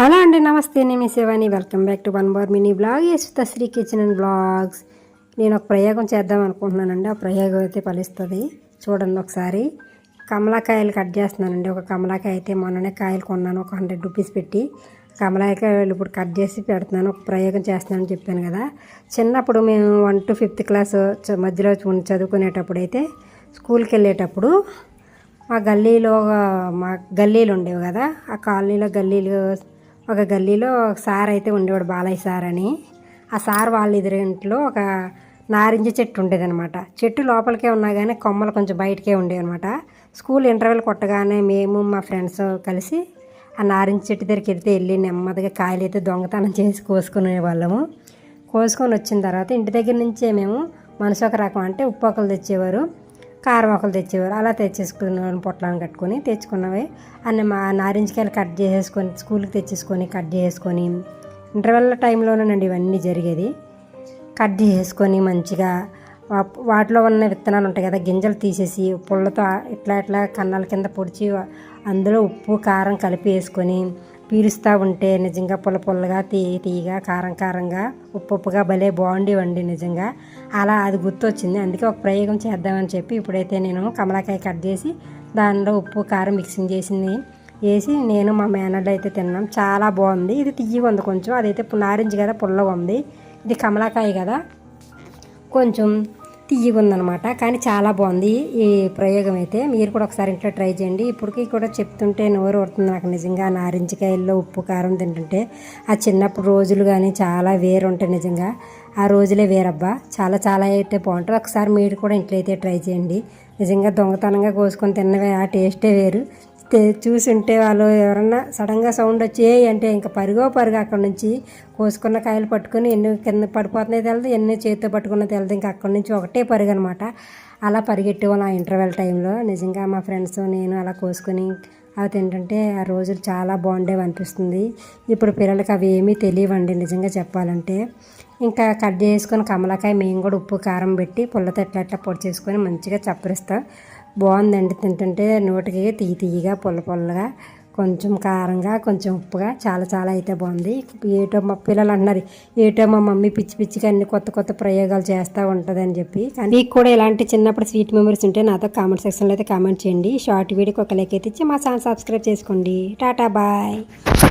Hello అండి నమస్తే. నేను మీ Shivani. Welcome back to one bar mini blog. Yashwitha Sri kitchen and blogs. నేను ఒక ప్రయోగం చేద్దాం అనుకుంటున్నానండి. ఆ ప్రయోగం అయితే ఫలిస్తుంది. చూడండి ఒకసారి. కమలాకాయలు కట్ చేస్తున్నానండి. ఒక కమలాకాయ అయితే మొన్ననే కాయలు కొన్నాను. ఒక హండ్రెడ్ రూపీస్ పెట్టి కమలాకాయలు ఇప్పుడు కట్ చేసి పెడుతున్నాను. ఒక ప్రయోగం చేస్తున్నానని చెప్పాను కదా. చిన్నప్పుడు మేము వన్ టు ఫిఫ్త్ క్లాస్ మధ్యలో చదువుకునేటప్పుడు అయితే స్కూల్కి వెళ్ళేటప్పుడు మా గల్లీలో మా గల్లీలు ఉండేవి కదా. ఆ కాలనీలో గల్లీలు ఒక గల్లీలో ఒక సార్ అయితే ఉండేవాడు బాలయ్య సార్ అని. ఆ సార్ వాళ్ళ ఎదురింట్లో ఒక నారింజ చెట్టు ఉండేదన్నమాట. చెట్టు లోపలికే ఉన్నా కానీ కొమ్మలు కొంచెం బయటకే ఉండేవి అనమాట స్కూల్ ఇంటర్వెల్ కొట్టగానే మేము మా ఫ్రెండ్స్ కలిసి ఆ నారింజ చెట్టు దగ్గరికి వెళ్తే వెళ్ళి నెమ్మదిగా కాయలు అయితే దొంగతనం చేసి కోసుకునే వాళ్ళము. కోసుకొని వచ్చిన తర్వాత ఇంటి దగ్గర నుంచే మేము మనసు ఒక రకం అంటే ఉప్పొక్కలు తెచ్చేవారు. కారం ఒకరు తెచ్చేవారు. అలా తెచ్చేసుకున్నాను పొట్లాన్ని కట్టుకొని తెచ్చుకున్నవి. అన్ని మా నారింజకాయలు కట్ చేసేసుకొని స్కూల్కి తెచ్చేసుకొని కట్ చేసుకొని ఇంటర్వెల్ టైంలోనేనండి ఇవన్నీ జరిగేది. కట్ చేసుకొని మంచిగా వాటిలో ఉన్న విత్తనాలు ఉంటాయి కదా గింజలు తీసేసి పుల్లతో ఇట్లా ఇట్లా కన్నాల కింద పొడిచి అందులో ఉప్పు కారం కలిపి వేసుకొని పీలుస్తూ ఉంటే నిజంగా పుల్ల పుల్లగా తీ తీయగా కారం కారంగా ఉప్పు ఉప్పుగా భలే బాగుండేవండి నిజంగా. అలా అది గుర్తొచ్చింది. అందుకే ఒక ప్రయోగం చేద్దామని చెప్పి ఇప్పుడైతే నేను కమలాకాయ కట్ చేసి దానిలో ఉప్పు కారం మిక్సింగ్ చేసింది. వేసి నేను మా మేనడ్ అయితే తిన్నాం. చాలా బాగుంది. ఇది తియ్యగా ఉంది కొంచెం. అదైతే పు- నారింజ కదా పుల్లగా ఉంది. ఇది కమలాకాయ కదా. కొంచెం తియ్యగా కానీ చాలా బాగుంది ఈ ప్రయోగం అయితే మీరు కూడా ఒకసారి ఇంట్లో ట్రై చేయండి. ఇప్పటికీ కూడా చెప్తుంటే నోరు పడుతుంది నాకు నిజంగా. నారింజకాయల్లో ఉప్పు కారం తింటుంటే. ఆ చిన్నప్పుడు రోజులు కానీ చాలా వేరు ఉంటాయి నిజంగా. ఆ రోజులే వేరబ్బా. చాలా చాలా అయితే బాగుంటుంది. ఒకసారి మీరు కూడా ఇంట్లో అయితే ట్రై చేయండి. నిజంగా దొంగతనంగా కోసుకొని తిన్నవే ఆ టేస్టే వేరు. చూసుంటే వాళ్ళు ఎవరన్నా సడన్గా సౌండ్ వచ్చి ఏ అంటే ఇంకా పరుగో పరుగు అక్కడ నుంచి కోసుకున్న కాయలు పట్టుకొని ఎన్ని కింద పడిపోతున్నాయి తెలియదు ఎన్ని చేతితో పట్టుకున్న తెలియదు ఇంకా అక్కడి నుంచి ఒకటే పరుగు అనమాట అలా పరిగెట్టేవాళ్ళం ఆ ఇంటర్వెల్ టైంలో నిజంగా మా ఫ్రెండ్స్ నేను అలా కోసుకొని అవి తింటుంటే ఆ రోజులు చాలా బాగుండేవి అనిపిస్తుంది. ఇప్పుడు పిల్లలకి అవి ఏమీ తెలియవండి నిజంగా చెప్పాలంటే. ఇంకా కట్ చేసుకొని కమలకాయ మేము కూడా ఉప్పు కారం పెట్టి పుల్లతో ఎట్లా ఎట్లా పొడి చేసుకొని మంచిగా చప్పరిస్తాం. బాగుందండి తింటుంటే నోటికి తీయ తీయగా పుల్ల పుల్లగా కొంచెం కారంగా కొంచెం ఉప్పుగా చాలా చాలా అయితే బాగుంది. ఏటో మా పిల్లలు అంటున్నారు ఏటో మా మమ్మీ పిచ్చి పిచ్చిగా అన్ని కొత్త కొత్త ప్రయోగాలు చేస్తూ ఉంటుంది అని చెప్పి. కానీ మీకు కూడా ఇలాంటి చిన్నప్పుడు స్వీట్ మెమరీస్ ఉంటే నాతో కామెంట్ సెక్షన్లో అయితే కామెంట్ చేయండి. షార్ట్ వీడియోకి ఒక లైక్ అయితే ఇచ్చి మా ఛానల్ సబ్స్క్రైబ్ చేసుకోండి. Tata bye.